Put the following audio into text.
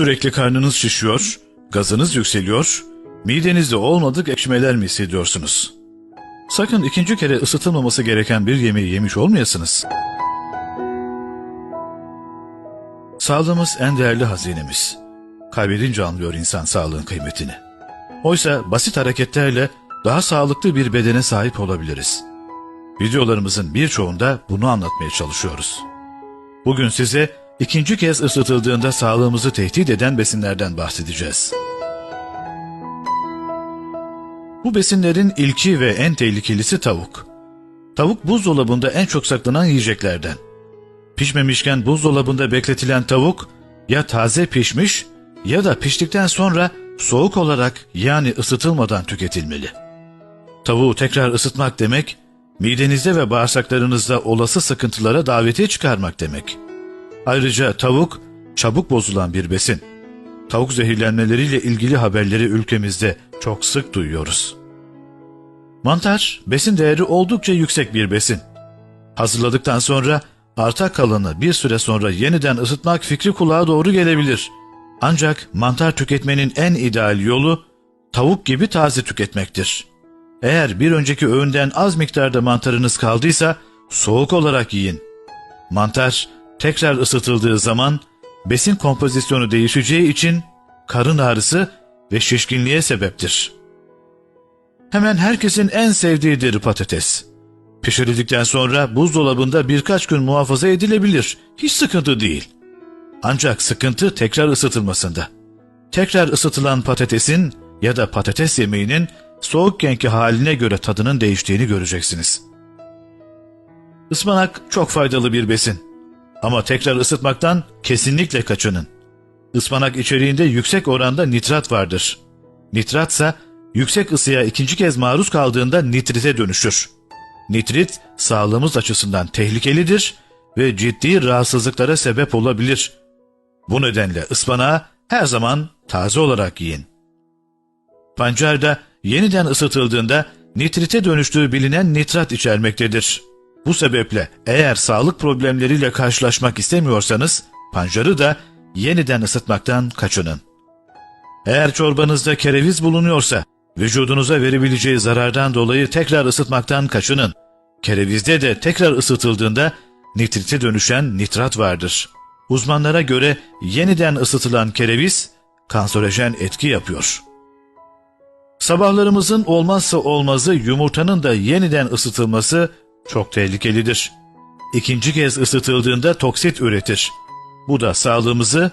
Sürekli karnınız şişiyor, gazınız yükseliyor, midenizde olmadık ekşimeler mi hissediyorsunuz? Sakın ikinci kere ısıtılmaması gereken bir yemeği yemiş olmayasınız. Sağlığımız en değerli hazinemiz. Kaybedince anlıyor insan sağlığın kıymetini. Oysa basit hareketlerle daha sağlıklı bir bedene sahip olabiliriz. Videolarımızın birçoğunda bunu anlatmaya çalışıyoruz. Bugün size ikinci kez ısıtıldığında sağlığımızı tehdit eden besinlerden bahsedeceğiz. Bu besinlerin ilki ve en tehlikelisi tavuk. Tavuk buzdolabında en çok saklanan yiyeceklerden. Pişmemişken buzdolabında bekletilen tavuk ya taze pişmiş ya da piştikten sonra soğuk olarak yani ısıtılmadan tüketilmeli. Tavuğu tekrar ısıtmak demek, midenizde ve bağırsaklarınızda olası sıkıntılara davetiye çıkarmak demek. Ayrıca tavuk çabuk bozulan bir besin. Tavuk zehirlenmeleriyle ilgili haberleri ülkemizde çok sık duyuyoruz. Mantar, besin değeri oldukça yüksek bir besin. Hazırladıktan sonra arta kalanı bir süre sonra yeniden ısıtmak fikri kulağa doğru gelebilir. Ancak mantar tüketmenin en ideal yolu tavuk gibi taze tüketmektir. Eğer bir önceki öğünden az miktarda mantarınız kaldıysa soğuk olarak yiyin. Mantar tekrar ısıtıldığı zaman besin kompozisyonu değişeceği için karın ağrısı ve şişkinliğe sebeptir. Hemen herkesin en sevdiğidir patates. Pişirildikten sonra buzdolabında birkaç gün muhafaza edilebilir. Hiç sıkıntı değil. Ancak sıkıntı tekrar ısıtılmasında. Tekrar ısıtılan patatesin ya da patates yemeğinin soğukkenki haline göre tadının değiştiğini göreceksiniz. Ispanak çok faydalı bir besin. Ama tekrar ısıtmaktan kesinlikle kaçının. Ispanak içeriğinde yüksek oranda nitrat vardır. Nitratsa yüksek ısıya ikinci kez maruz kaldığında nitrite dönüşür. Nitrit sağlığımız açısından tehlikelidir ve ciddi rahatsızlıklara sebep olabilir. Bu nedenle ıspanağı her zaman taze olarak yiyin. Pancar da yeniden ısıtıldığında nitrite dönüştüğü bilinen nitrat içermektedir. Bu sebeple eğer sağlık problemleriyle karşılaşmak istemiyorsanız pancarı da yeniden ısıtmaktan kaçının. Eğer çorbanızda kereviz bulunuyorsa vücudunuza verebileceği zarardan dolayı tekrar ısıtmaktan kaçının. Kerevizde de tekrar ısıtıldığında nitrite dönüşen nitrat vardır. Uzmanlara göre yeniden ısıtılan kereviz kanserojen etki yapıyor. Sabahlarımızın olmazsa olmazı yumurtanın da yeniden ısıtılması çok tehlikelidir. İkinci kez ısıtıldığında toksit üretir. Bu da sağlığımızı